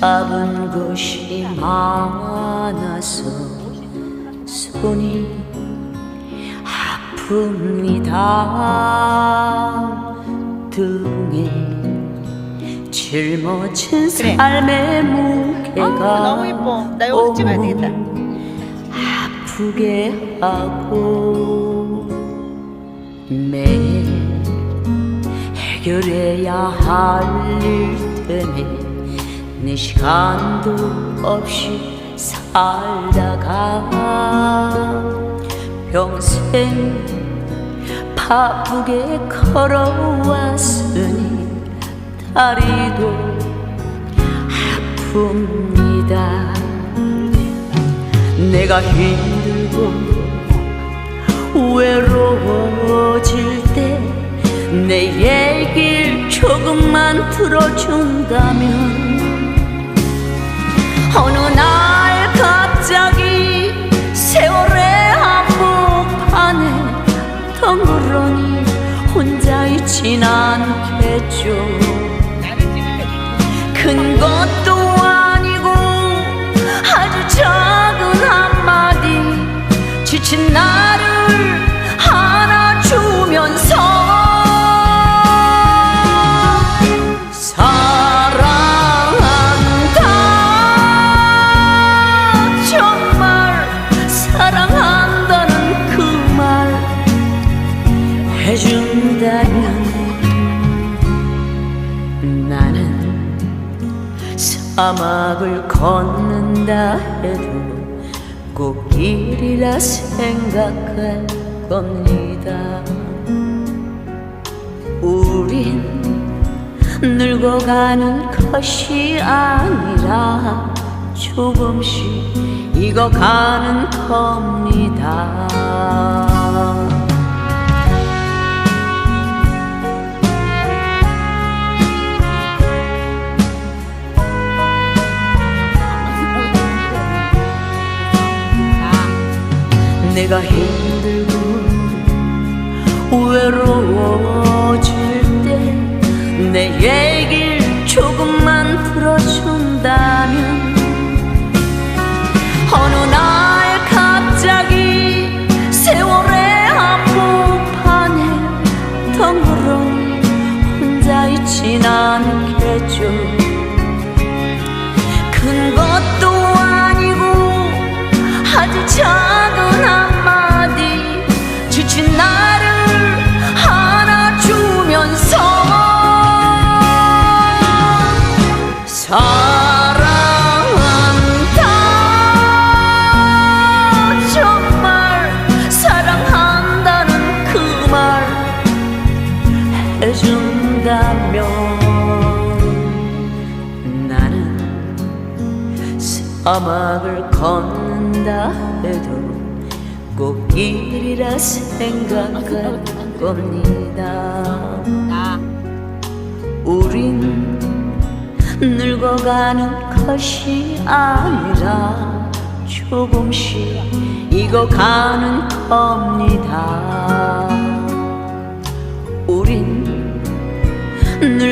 잡은 것이 많아서 손이 아픕니다 등에 짊어진 그래. 삶의 무게가 아, 너무 이뻐. 나 이거 찍어야 되겠다. 아프게 하고 매일 해결해야 할 일 때문에 내 시간도 없이 살다가 평생 바쁘게 걸어왔으니 다리도 아픕니다. 내가 힘들고 외로워질 때 내 얘길 조금만 들어준다면 어느 날 갑자기 세월의 한복판에 덩그러니 혼자 있진 않겠죠 사막을 걷는다 해도 꽃길이라 생각할 겁니다. 우린 늙어가는 것이 아니라 조금씩 익어가는 겁니다 내가 힘들고 외로워질 때 내 얘길 조금만 들어준다면 해준다면 나는 사막을 걷는다 해도 꽃길이라 생각할 겁니다. 나 우린 늙어가는 것이 아니라 조금씩 익어가는 겁